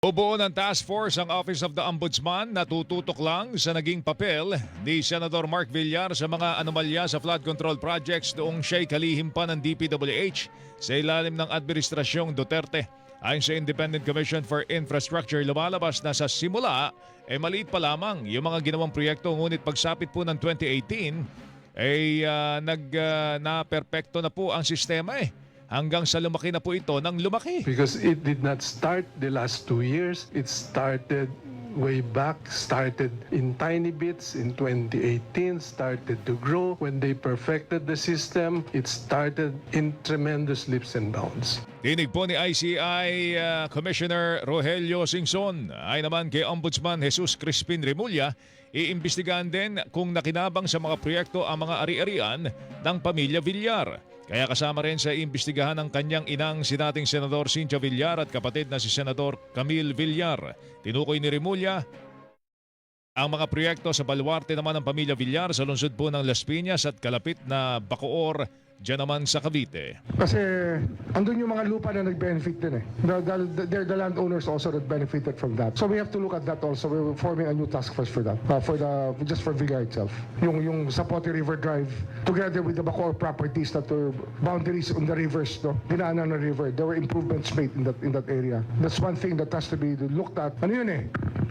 Bubuo ng task force ang Office of the Ombudsman na tututok lang sa naging papel ni Senador Mark Villar sa mga anomalya sa flood control projects noong siya'y kalihim pa ng DPWH sa ilalim ng Administrasyong Duterte. Ayon sa Independent Commission for Infrastructure, lumalabas na sa simula ay maliit pa lamang yung mga ginawang proyekto ngunit pagsapit po ng 2018 ay ah, nag ah, na perpekto na po ang sistema eh. Hanggang sa lumaki na po ito ng lumaki. because it did not start the last two years. It started way back, started in tiny bits in 2018, started to grow. When they perfected the system, it started in tremendous leaps and bounds. Tinig po ni ICI uh, Commissioner Rogelio Singson ay naman kay Ombudsman Jesus Crispin Remulla iimbestigahan din kung nakinabang sa mga proyekto ang mga ari-arian ng pamilya Villar. Kaya kasama rin sa iimbestigahan ng kanyang inang si dating Senador Cynthia Villar at kapatid na si Senador Camille Villar. Tinukoy ni Remulla ang mga proyekto sa baluarte naman ng pamilya Villar sa lungsod po ng Las Piñas at kalapit na Bacoor, dyan naman sa Cavite. Kasi andun yung mga lupa na nag-benefit din eh. The, the, they're the landowners also that benefited from that. So we have to look at that also. We're forming a new task force for that. Uh, for the, just for Villar itself. Yung, yung Zapote River Drive, together with the Bacoor properties that were boundaries on the rivers, no? dinaanan ng river. There were improvements made in that, in that area. That's one thing that has to be looked at. Ano yun eh?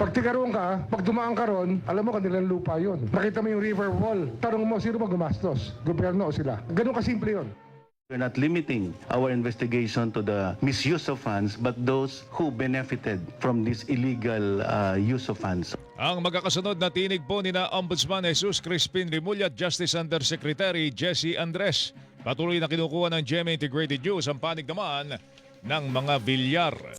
Pag tigaroon ka, pag dumaan ka ron, alam mo kanilang lupa yun. Nakita mo yung river wall. Tanong mo, sino ba gumastos? Gobyerno o sila? Ganun kasimple yun. We're not limiting our investigation to the misuse of funds, but those who benefited from this illegal uh, use of funds. Ang magkakasunod na tinig po ni na Ombudsman Jesus Crispin Remulla at Justice Undersecretary Jesse Andres. Patuloy na kinukuha ng GMA Integrated News ang panig naman ng mga Villar.